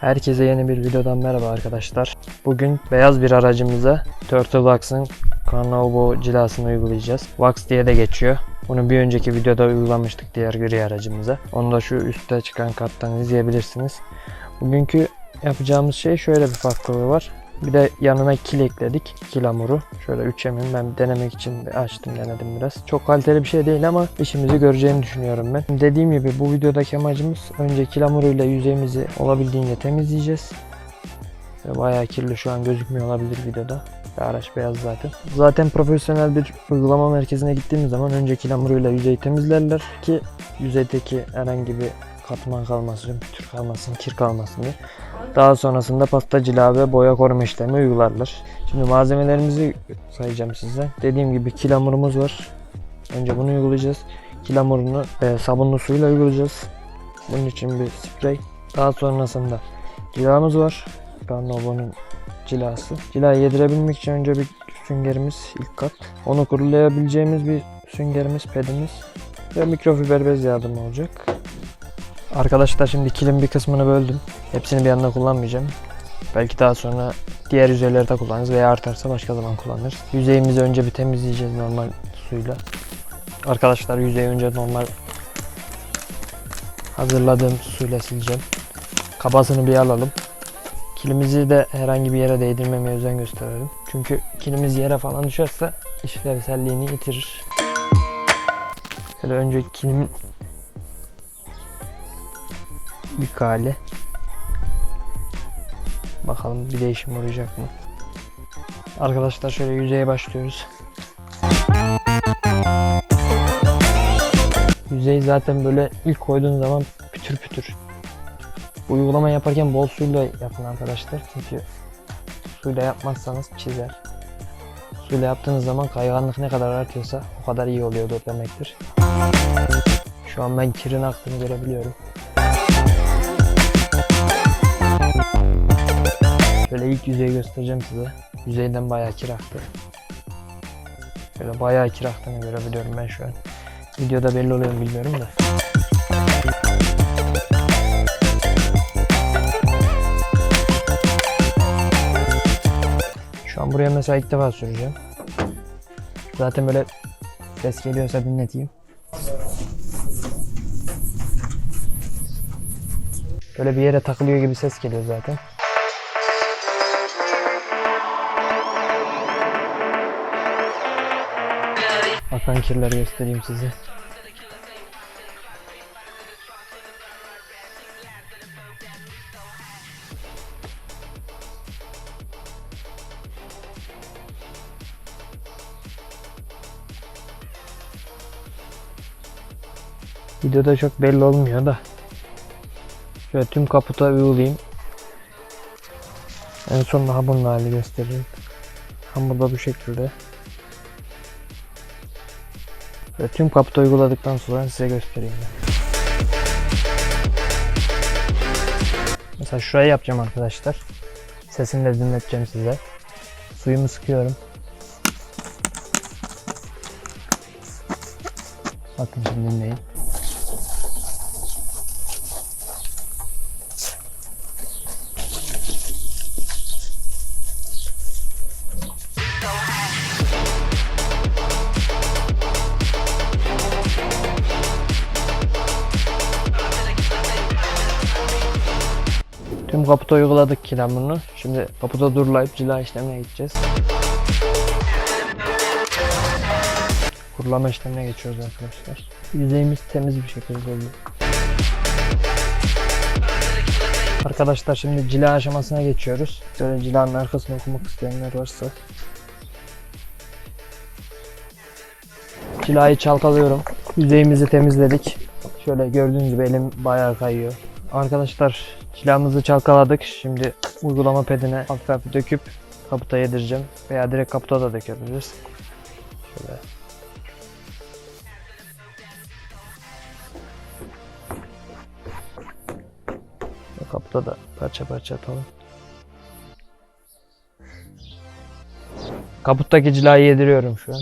Herkese yeni bir videodan merhaba arkadaşlar. Bugün beyaz bir aracımıza Turtle Wax'ın Carnovo cilasını uygulayacağız. Wax diye de geçiyor. Bunu bir önceki videoda uygulamıştık diğer gri aracımıza. Onu da şu üstte çıkan karttan izleyebilirsiniz. Bugünkü yapacağımız şey şöyle bir farklılığı var. Bir de yanına kil ekledik. Kil hamuru. Şöyle 3 emin ben denemek için açtım denedim biraz. Çok kaliteli bir şey değil ama işimizi göreceğini düşünüyorum ben. Dediğim gibi bu videodaki amacımız önce kil hamuruyla yüzeyimizi olabildiğince temizleyeceğiz. Bayağı kirli şu an gözükmüyor olabilir videoda. Araç beyaz zaten. Zaten profesyonel bir uygulama merkezine gittiğimiz zaman önce kil hamuruyla yüzeyi temizlerler ki yüzeydeki herhangi bir katman kalmasın, pütür kalmasın, kir kalmasın diye. Daha sonrasında pasta cila ve boya koruma işlemi uygularlar. Şimdi malzemelerimizi sayacağım size. Dediğim gibi kil hamurumuz var. Önce bunu uygulayacağız. Kil hamurunu e, sabunlu suyla uygulayacağız. Bunun için bir sprey. Daha sonrasında cilamız var. Carnauba'nın cilası. Cilayı yedirebilmek için önce bir süngerimiz ilk kat. Onu kurulayabileceğimiz bir süngerimiz, pedimiz ve mikrofiber bez yardımı olacak. Arkadaşlar şimdi kilin bir kısmını böldüm. Hepsini bir anda kullanmayacağım. Belki daha sonra diğer yüzeylerde kullanırız veya artarsa başka zaman kullanırız. Yüzeyimizi önce bir temizleyeceğiz normal suyla. Arkadaşlar yüzeyi önce normal hazırladığım suyla sileceğim. Kabasını bir alalım. Kilimizi de herhangi bir yere değdirmemeye özen gösterelim. Çünkü kilimiz yere falan düşerse işlevselliğini yitirir. Şöyle önce kilimin bir kale. Bakalım bir değişim uğrayacak mı? Arkadaşlar şöyle yüzeye başlıyoruz. Yüzeyi zaten böyle ilk koyduğun zaman pütür pütür. Uygulama yaparken bol suyla yapın arkadaşlar. Çünkü suyla yapmazsanız çizer. Suyla yaptığınız zaman kayganlık ne kadar artıyorsa o kadar iyi oluyordur demektir. Şu an ben kirin aktığını görebiliyorum. Şöyle ilk yüzeyi göstereceğim size. Yüzeyden bayağı kir aktı. Şöyle bayağı kir aktığını görebiliyorum ben şu an. Videoda belli oluyor bilmiyorum da. Şu an buraya mesela ilk defa süreceğim. Zaten böyle ses geliyorsa dinleteyim. Böyle bir yere takılıyor gibi ses geliyor zaten. Akan kirleri göstereyim size. Videoda çok belli olmuyor da. Şöyle tüm kaputa uygulayayım. En son daha bunun hali göstereyim. Hamurda bu şekilde. Ve tüm kaputa uyguladıktan sonra size göstereyim. Ben. Mesela şurayı yapacağım arkadaşlar. Sesini de dinleteceğim size. Suyumu sıkıyorum. Bakın şimdi dinleyin. Tüm kaputa uyguladık kilamını. Şimdi kaputa durulayıp cila işlemine gideceğiz. Kurulama işlemine geçiyoruz arkadaşlar. Yüzeyimiz temiz bir şekilde oluyor. Arkadaşlar şimdi cila aşamasına geçiyoruz. Şöyle cilanın arkasını okumak isteyenler varsa. Cilayı çalkalıyorum. Yüzeyimizi temizledik. Şöyle gördüğünüz gibi elim bayağı kayıyor. Arkadaşlar cilamızı çalkaladık. Şimdi uygulama pedine hafif hafif döküp kaputa yedireceğim. Veya direkt kaputa da dökebiliriz. Şöyle. Kaputa da parça parça atalım. Kaputtaki cilayı yediriyorum şu an.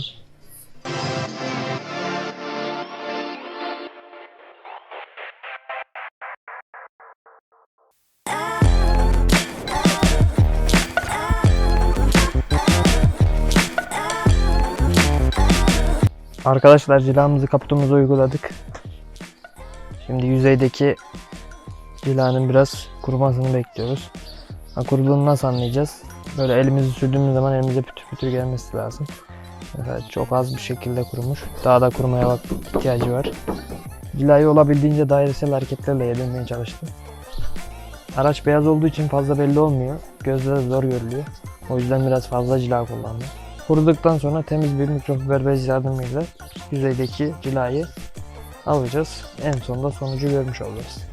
Arkadaşlar cilamızı kaputumuza uyguladık. Şimdi yüzeydeki cilanın biraz kurumasını bekliyoruz. Ha, kuruduğunu nasıl anlayacağız? Böyle elimizi sürdüğümüz zaman elimize pütür pütür gelmesi lazım. Mesela çok az bir şekilde kurumuş. Daha da kurumaya bak ihtiyacı var. Cilayı olabildiğince dairesel hareketlerle yedirmeye çalıştım. Araç beyaz olduğu için fazla belli olmuyor. Gözle de zor görülüyor. O yüzden biraz fazla cila kullandım. Kuruduktan sonra temiz bir mikrofiber bez yardımıyla yüzeydeki cilayı alacağız. En sonunda sonucu görmüş olacağız.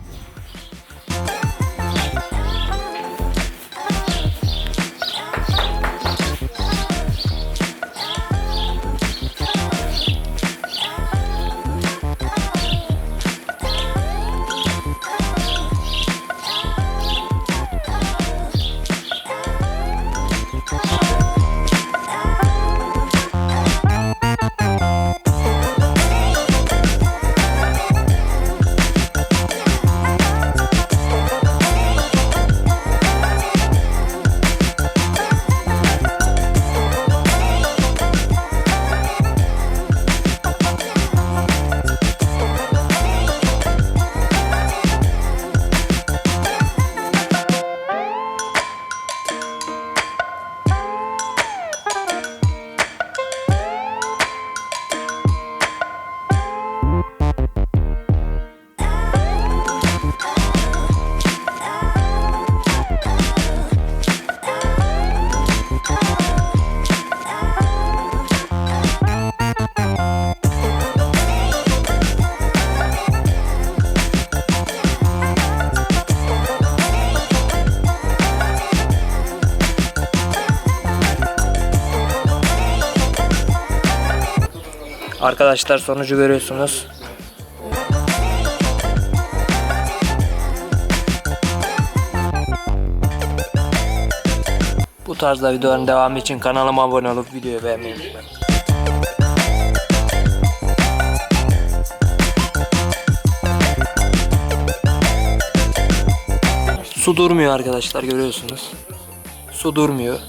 Arkadaşlar sonucu görüyorsunuz. Bu tarzda videoların devamı için kanalıma abone olup videoyu beğenmeyi unutmayın. Su durmuyor arkadaşlar görüyorsunuz. Su durmuyor.